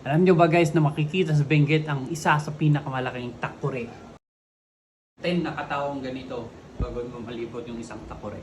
Alam nyo ba guys na makikita sa Benguet ang isa sa pinakamalaking takure? 10 na katawang ganito bago mo malibot yung isang takure.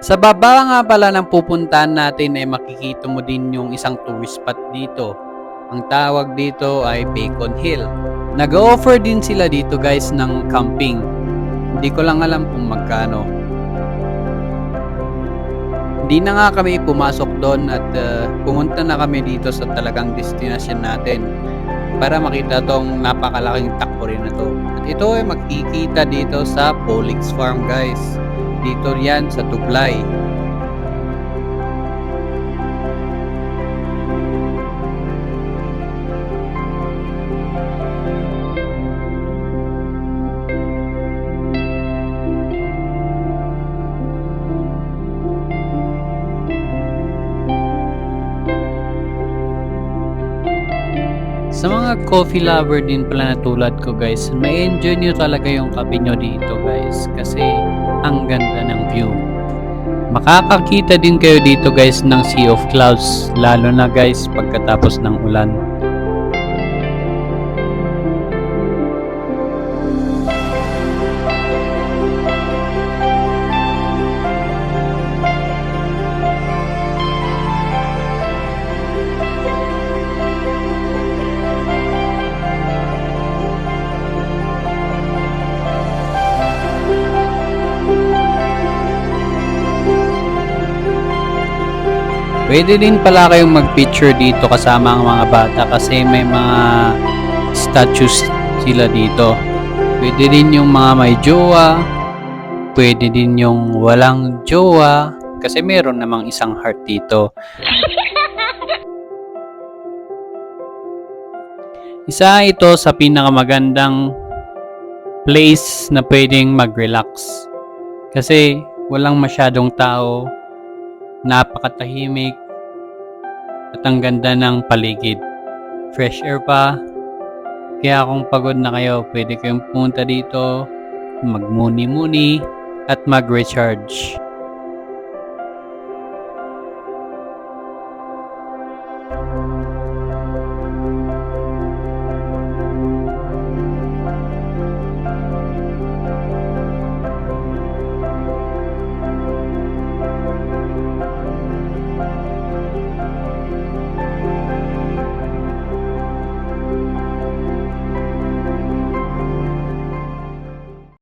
Sa baba nga pala ng pupuntahan natin ay makikita mo din yung isang tourist spot dito. Ang tawag dito ay Bacon Hill. Nag-offer din sila dito guys ng camping. Hindi ko lang alam kung magkano. Hindi na nga kami pumasok doon at uh, pumunta na kami dito sa talagang destination natin para makita tong napakalaking takbo rin na to. At ito ay makikita dito sa Polix Farm guys. Dito yan sa Tublay. Sa mga coffee lover din pala na tulad ko guys, may enjoy nyo talaga yung kape nyo dito guys kasi ang ganda ng view. Makakakita din kayo dito guys ng Sea of Clouds lalo na guys pagkatapos ng ulan. Pwede din pala kayong mag-picture dito kasama ang mga bata kasi may mga statues sila dito. Pwede din yung mga may jowa, pwede din yung walang jowa kasi meron namang isang heart dito. Isa ito sa pinakamagandang place na pwedeng mag-relax. Kasi walang masyadong tao, napakatahimik, at ang ganda ng paligid. Fresh air pa. Kaya kung pagod na kayo, pwede kayong pumunta dito, magmuni-muni at mag-recharge.